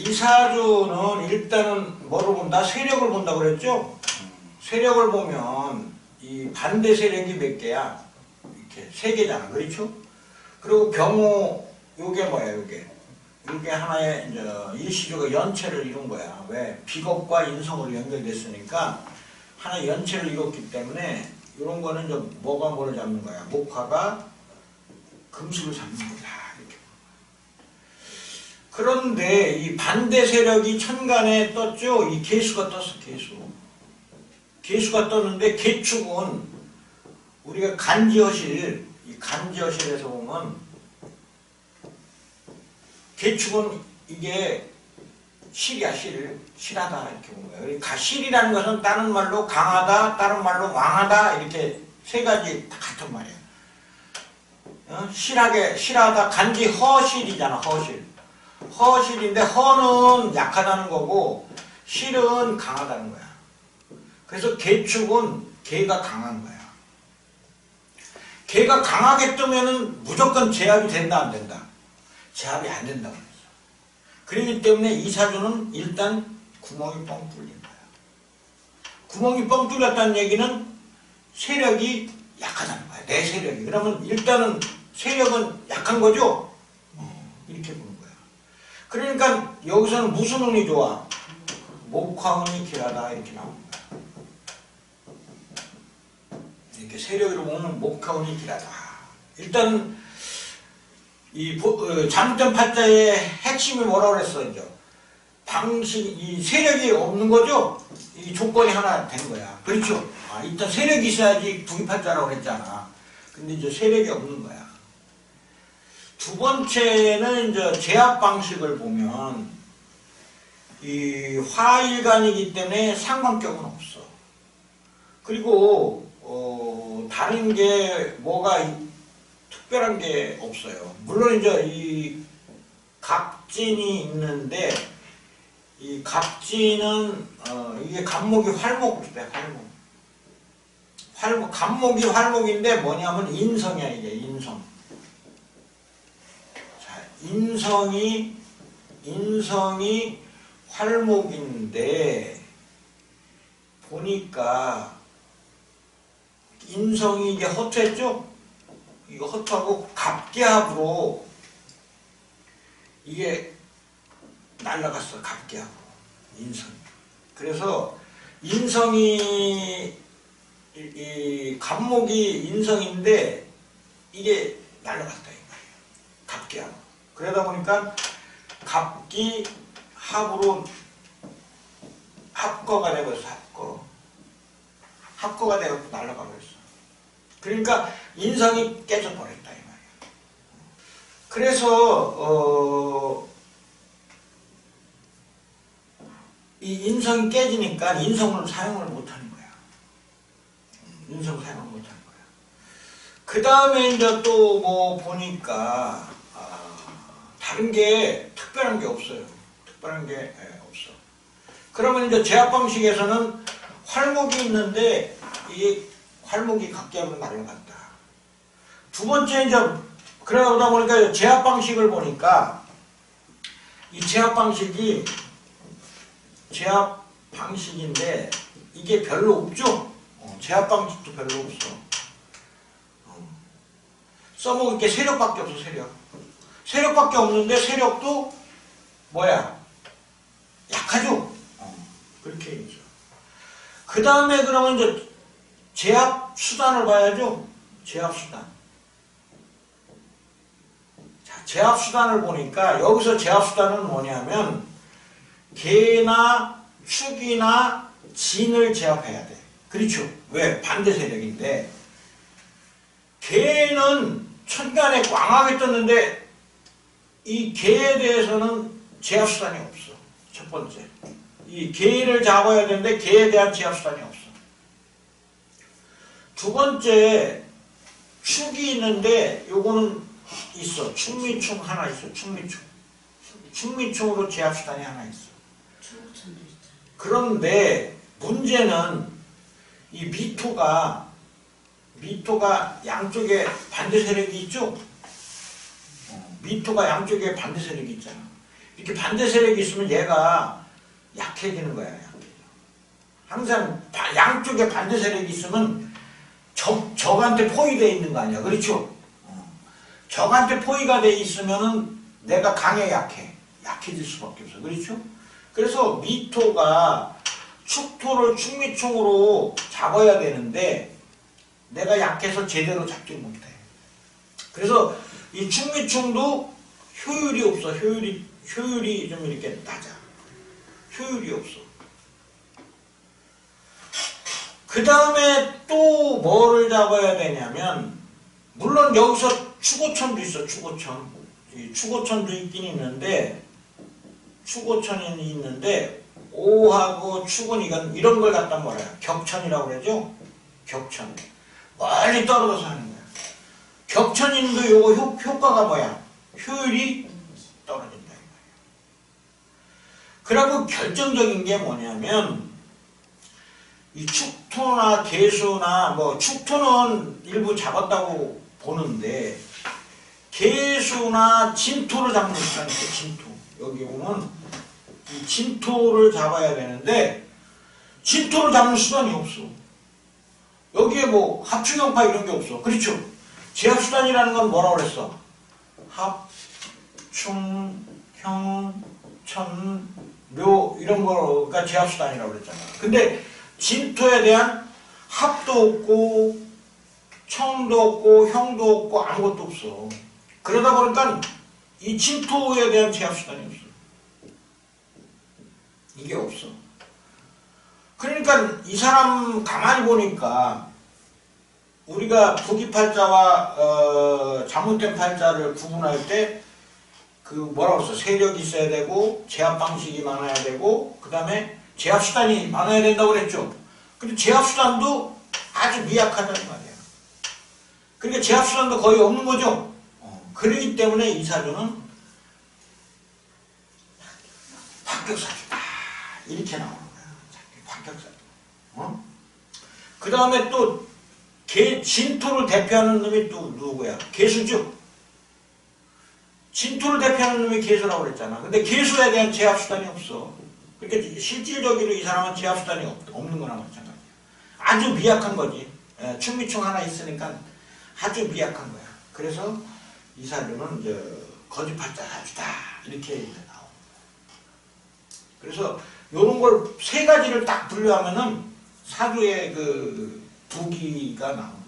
이사주는 일단은 뭐를 본다? 세력을 본다 그랬죠? 세력을 보면 이 반대 세력이 몇 개야? 이렇게 세 개잖아. 그렇죠? 그리고 경우 요게 뭐야, 요게. 요게 하나의 이제 일시적으로 연체를 이룬 거야. 왜? 비겁과 인성으로 연결됐으니까 하나의 연체를 이뤘기 때문에 이런 거는 이제 뭐가 뭐를 잡는 거야? 목화가 금수를 잡는 거다. 그런데 이 반대 세력이 천간에 떴죠? 이 개수가 떴어, 개수. 개수가 떴는데 개축은 우리가 간지어실, 이 간지어실에서 보면 개축은 이게 실이야, 실. 실하다, 이렇게 본 거예요. 그러니까 실이라는 것은 다른 말로 강하다, 다른 말로 왕하다, 이렇게 세 가지 다 같은 말이야. 어? 실하게, 실하다, 간지 허실이잖아, 허실. 허실인데 허는 약하다는 거고 실은 강하다는 거야. 그래서 개축은 개가 강한 거야. 개가 강하게 뜨면은 무조건 제압이 된다 안 된다. 제압이 안 된다고 그랬어. 그렇기 때문에 이 사주는 일단 구멍이 뻥 뚫린 거야. 구멍이 뻥 뚫렸다는 얘기는 세력이 약하다는 거야. 내 세력이. 그러면 일단은 세력은 약한 거죠? 어, 이렇게 거야. 그러니까 여기서는 무슨 운이 좋아? 목화운이 길하다 이렇게 거야. 이렇게 세력으로 보면 목화운이 길하다. 일단 이 보- 어, 잘못된 팔자의 핵심이 뭐라고 그랬어 이제 방식 이 세력이 없는 거죠. 이 조건이 하나 된 거야. 그렇죠. 아, 일단 세력이 있어야지 부입팔자라고 그랬잖아. 근데 이제 세력이 없는 거야. 두 번째는 이제 제압 방식을 보면 이 화일간이기 때문에 상관격은 없어. 그리고 어, 다른 게 뭐가 이- 특별한 게 없어요. 물론 이제 이 갑진이 있는데 이 갑진은 어, 이게 갑목이 활목이래 활목. 활목 갑목이 활목인데 뭐냐면 인성이야 이게 인성. 자, 인성이 인성이 활목인데 보니까 인성이 이게 허투했죠? 이거 허투하고 갑계합으로 이게 날라갔어 갑계합으로 인성이. 그래서 인성이 이, 이 갑목이 인성인데 이게 날라갔다. 그러다 보니까 갑기 합으로 합거가 되버렸어 합거. 합거가 되고 날라가 버렸어. 그러니까 인성이 깨져버렸다 이 말이야. 그래서 어, 이 인성이 깨지니까 인성을 사용을 못하는 거야. 인성 사용을 못하는 거야. 그 다음에 이제 또 뭐 보니까 아, 다른 게 특별한 게 없어요. 특별한 게 예, 없어. 그러면 이제 제압 방식에서는 활목이 있는데 이 활목이 각기하면 날아간다. 두 번째 이제 그러다 보니까 제압 방식을 보니까 이 제압 방식이 제압 방식인데 이게 별로 없죠. 어, 제압 방식도 별로 없어. 어. 써먹을 게 세력밖에 없어 세력. 세력밖에 없는데 세력도 뭐야? 약하죠. 어, 그렇게 있죠. 그 다음에 그러면 이제 제압 수단을 봐야죠. 제압 수단. 자, 제압 수단을 보니까 여기서 제압 수단은 뭐냐면 개나 축이나 진을 제압해야 돼. 그렇죠. 왜? 반대 세력인데 개는 천간에 광하게 떴는데 이 개에 대해서는 제압 수단이 없어. 첫 번째. 이 개를 잡아야 되는데 개에 대한 제압 수단이 없어. 두 번째 축이 있는데 요거는 있어. 축미충 하나 있어. 축미충. 축미충으로 제압 수단이 하나 있어. 그런데 문제는 이 미토가 미토가 양쪽에 반대 세력이 있죠. 어, 미토가 양쪽에 반대 세력이 있잖아. 이렇게 반대 세력이 있으면 얘가 약해지는 거야. 약해져. 항상 바- 양쪽에 반대 세력이 있으면 적, 적한테 포위되어 있는 거 아니야. 그렇죠? 어. 적한테 포위가 돼 있으면은 내가 강해 약해. 약해질 수밖에 없어. 그렇죠? 그래서 미토가 축토를 축미충으로 잡아야 되는데 내가 약해서 제대로 잡지 못해. 그래서 이 축미충도 효율이 없어. 효율이 효율이 좀 이렇게 낮아. 효율이 없어. 그 다음에 또 뭐를 잡아야 되냐면 물론 여기서 추고천도 있어. 추고천. 이 추고천도 있긴 있는데 추고천이 있는데 오하고 축은 이건 이런 걸 갖다 뭐래요? 격천이라고 그러죠? 격천. 멀리 떨어져서 하는 격천인도 요거 효, 효과가 뭐야? 효율이 떨어진다. 이 말이야. 그리고 결정적인 게 뭐냐면 이 축토나 개수나 뭐 축토는 일부 잡았다고 보는데 개수나 진토를 잡는 있어 진토. 여기 보면 이 진토를 잡아야 되는데 진토를 잡는 수단이 없어. 여기에 뭐 합충형파 이런 게 없어. 그렇죠? 제압수단이라는 건 뭐라고 그랬어? 합, 충, 형, 천, 묘 이런 거가 제압수단이라고 그랬잖아. 근데 진토에 대한 합도 없고 청도 없고 형도 없고 아무것도 없어. 그러다 보니까 이 진토에 대한 제압수단이 없어. 이게 없어. 그러니까 이 사람 가만히 보니까 우리가 부기팔자와 어, 잘못된 팔자를 구분할 때 그 뭐라고 했어 세력이 있어야 되고 제압 방식이 많아야 되고 그 다음에 제압 수단이 많아야 된다고 그랬죠. 근데 제압 수단도 아주 미약하다는 말이야. 그러니까 제압 수단도 거의 없는 거죠. 어, 그러기 때문에 이 사주는 합격사주다 이렇게 나오는 거야. 합격사주. 어? 그 다음에 또 개, 진토를 대표하는 놈이 또 누구야? 개수죠. 진토를 대표하는 놈이 개수라고 그랬잖아. 근데 개수에 대한 제압 수단이 없어. 그러니까 실질적으로 이 사람은 제압 수단이 없, 없는 거나 마찬가지야. 아주 미약한 거지. 예, 충미충 하나 있으니까 아주 미약한 거야. 그래서 이 사주는 이제 거짓팔자 사주다 이렇게 나오. 그래서 이런 걸 세 가지를 딱 분류하면은 사주의 그 부기가 나오는